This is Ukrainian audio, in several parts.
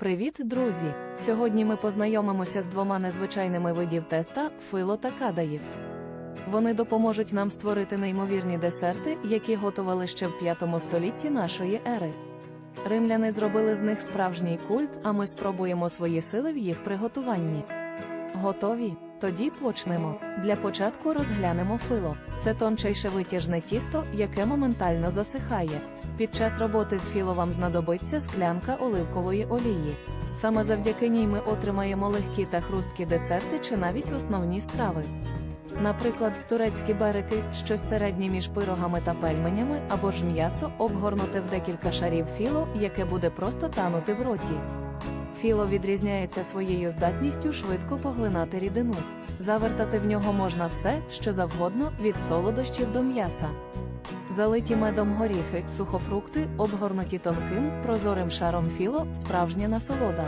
Привіт, друзі! Сьогодні ми познайомимося з двома незвичайними видів теста фило та кадаїв. Вони допоможуть нам створити неймовірні десерти, які готували ще в 5 столітті нашої ери. Римляни зробили з них справжній культ, а ми спробуємо свої сили в їх приготуванні. Готові? Тоді почнемо. Для початку розглянемо фило. Це тончайше витяжне тісто, яке моментально засихає. Під час роботи з філо вам знадобиться склянка оливкової олії. Саме завдяки ній ми отримаємо легкі та хрусткі десерти чи навіть основні страви. Наприклад, турецькі береки, щось середнє між пирогами та пельменями, або ж м'ясо, обгорнуте в декілька шарів філо, яке буде просто танути в роті. Філо відрізняється своєю здатністю швидко поглинати рідину. Завертати в нього можна все, що завгодно, від солодощів до м'яса. Залиті медом горіхи, сухофрукти, обгорнуті тонким, прозорим шаром філо, справжня насолода.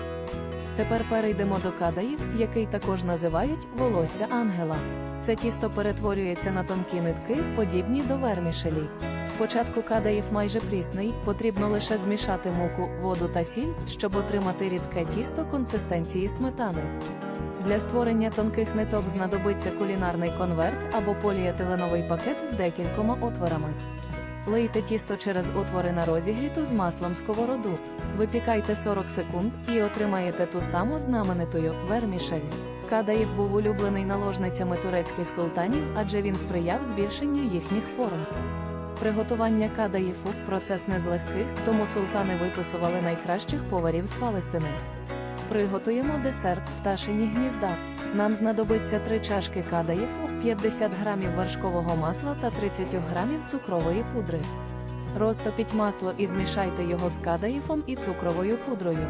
Тепер перейдемо до кадаїв, який також називають волосся ангела. Це тісто перетворюється на тонкі нитки, подібні до вермішелі. Спочатку кадаїв майже прісний, потрібно лише змішати муку, воду та сіль, щоб отримати рідке тісто консистенції сметани. Для створення тонких ниток знадобиться кулінарний конверт або поліетиленовий пакет з декількома отворами. Лийте тісто через отвори на розігріту з маслом сковороду. Випікайте 40 секунд і отримаєте ту саму знаменитою вермішель. Кадаїв був улюблений наложницями турецьких султанів, адже він сприяв збільшенню їхніх форм. Приготування кадаїфу процес не з легких, тому султани виписували найкращих поварів з Палестини. Приготуємо десерт пташині гнізда. Нам знадобиться 3 чашки кадаїфу, 50 грамів вершкового масла та 30 грамів цукрової пудри. Розтопіть масло і змішайте його з кадаїфом і цукровою пудрою.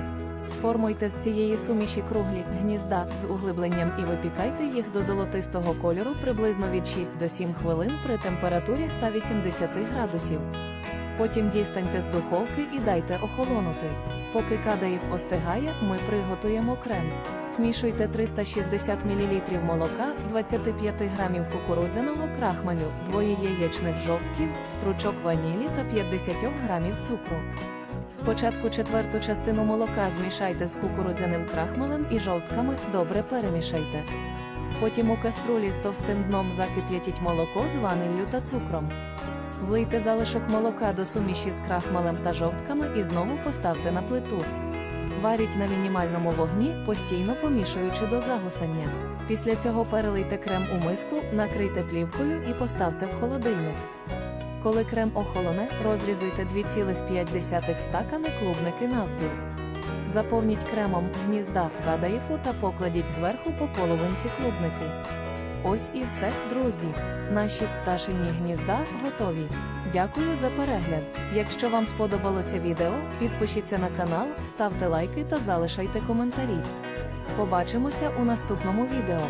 Сформуйте з цієї суміші круглі гнізда з углибленням і випікайте їх до золотистого кольору приблизно від 6 до 7 хвилин при температурі 180 градусів. Потім дістаньте з духовки і дайте охолонути. Поки кадаїв остигає, ми приготуємо крем. Смішуйте 360 мл молока, 25 г кукурудзяного крахмалю, двоє яєчних жовтків, стручок ванілі та 50 г цукру. Спочатку четверту частину молока змішайте з кукурудзяним крахмалем і жовтками, добре перемішайте. Потім у каструлі з товстим дном закип'ятіть молоко з ваниллю та цукром. Влийте залишок молока до суміші з крахмалем та жовтками і знову поставте на плиту. Варіть на мінімальному вогні, постійно помішуючи до загусання. Після цього перелийте крем у миску, накрийте плівкою і поставте в холодильник. Коли крем охолоне, розрізуйте 2,5 стакани клубники навпіл. Заповніть кремом гнізда кадаїфу та покладіть зверху по половинці клубники. Ось і все, друзі. Наші пташині гнізда готові. Дякую за перегляд. Якщо вам сподобалося відео, підпишіться на канал, ставте лайки та залишайте коментарі. Побачимося у наступному відео.